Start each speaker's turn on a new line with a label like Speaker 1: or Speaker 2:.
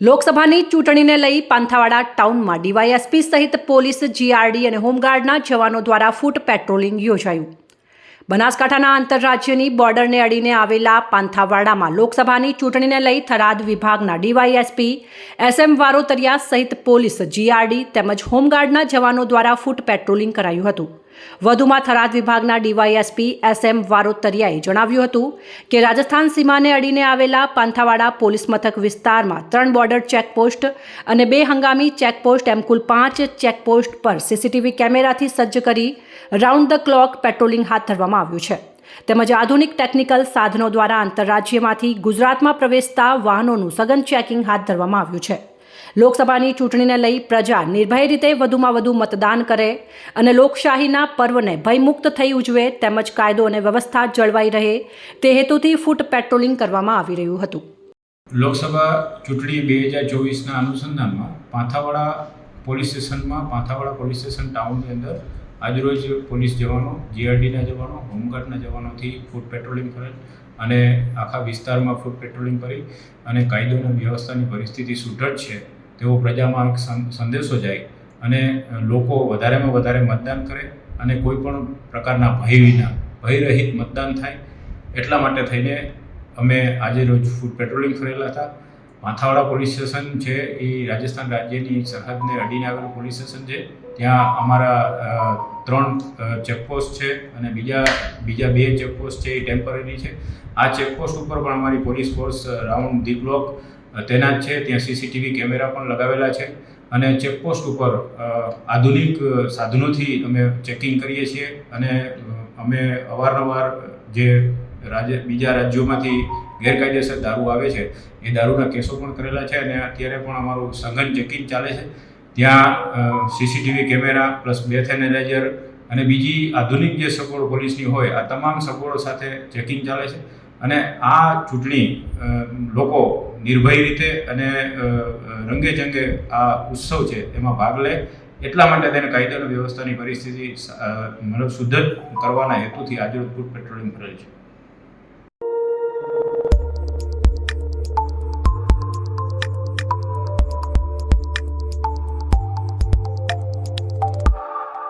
Speaker 1: લોકસભાની ચૂંટણીને લઈ પાંથાવાડા ટાઉનમાં ડીવાયએસપી સહિત પોલીસ, જીઆરડી અને હોમગાર્ડના જવાનો દ્વારા ફૂટ પેટ્રોલિંગ યોજાયું. બનાસકાંઠાના આંતરરાજ્યની બોર્ડરને અડીને આવેલા પાંથાવાડામાં લોકસભાની ચૂંટણીને લઈ થરાદ વિભાગના ડીવાયએસપી એસએમ વારોતરિયા સહિત પોલીસ, જીઆરડી તેમજ હોમગાર્ડના જવાનો દ્વારા ફૂટ પેટ્રોલિંગ કરાયું હતું. વધુમાં થરાદ વિભાગના ડીવાયએસપી એસ એમ વારોતરિયાએ જણાવ્યું હતું કે રાજસ્થાન સીમાને અડીને આવેલા પાંથાવાડા પોલીસ મથક વિસ્તારમાં ત્રણ બોર્ડર ચેકપોસ્ટ અને બે હંગામી ચેકપોસ્ટ એમ કુલ પાંચ ચેકપોસ્ટ પર સીસીટીવી કેમેરાથી સજ્જ કરી રાઉન્ડ ધ ક્લોક પેટ્રોલિંગ હાથ ધરવામાં આવ્યું છે. તેમજ આધુનિક ટેકનિકલ સાધનો દ્વારા આંતરરાજ્યમાંથી ગુજરાતમાં પ્રવેશતા વાહનોનું સઘન ચેકિંગ હાથ ધરવામાં આવ્યું છે. લોકસભાની ચૂંટણીને લઈ પ્રજા નિર્ભય રીતે વધુમાં વધુ મતદાન કરે અને લોકશાહીના પર્વને ભયમુક્ત થઈ ઉજવે તેમજ કાયદો અને વ્યવસ્થા જળવાઈ રહે તે હેતુથી ફૂટ પેટ્રોલિંગ કરવામાં આવી રહ્યું હતું.
Speaker 2: લોકસભા ચૂંટણી બે હજાર ચોવીસના અનુસંધાનમાં પાંથાવાડા પોલીસ સ્ટેશનમાં પાંથાવાડા પોલીસ સ્ટેશન ટાઉનની અંદર આજરોજ પોલીસ જવાનો, જીઆરડીના જવાનો, હોમગાર્ડના જવાનોથી ફૂટ પેટ્રોલિંગ કરે અને આખા વિસ્તારમાં ફૂટ પેટ્રોલિંગ કરી અને કાયદો અને વ્યવસ્થાની પરિસ્થિતિ સુદૃઢ છે. તેવો પ્રજામાં એક સંદેશો જાય અને લોકો વધારેમાં વધારે મતદાન કરે અને કોઈ પણ પ્રકારના ભય વિના, ભયરહિત મતદાન થાય. એટલા માટે થઈને અમે આજે રોજ ફૂડ પેટ્રોલિંગ કરેલા હતા. માથાવાડા પોલીસ સ્ટેશન છે એ રાજસ્થાન રાજ્યની સરહદને અડીને આવેલું પોલીસ સ્ટેશન છે. ત્યાં અમારા ત્રણ ચેકપોસ્ટ છે અને બીજા બીજા બે ચેકપોસ્ટ છે એ ટેમ્પરરી છે. આ ચેકપોસ્ટ ઉપર પણ અમારી police force round the clock તૈનાત છે, ત્યાં સીસીટીવી કેમેરા પણ લગાવેલા છે અને ચેકપોસ્ટ ઉપર આધુનિક સાધનોથી અમે ચેકિંગ કરીએ છીએ અને અમે અવારનવાર જે રાજ્ય, બીજા રાજ્યોમાંથી ગેરકાયદેસર દારૂ આવે છે, એ દારૂના કેસો પણ કરેલા છે અને અત્યારે પણ અમારું સઘન ચેકિંગ ચાલે છે. ત્યાં CCTV camera plus breath analyser અને બીજી આધુનિક જે સગવડો પોલીસની હોય, આ તમામ સગવડો સાથે ચેકિંગ ચાલે છે. અને આ ચૂંટણી લોકો નિર્ભય રીતે અને રંગે જંગે આ ઉત્સવ છે એમાં ભાગ લે. એટલા માટે તેને કાયદાની વ્યવસ્થાની પરિસ્થિતિ મતલબ સુદ્ધર કરવાના હેતુથી આજે ફૂડ પેટ્રોલિંગ કરેલ છે.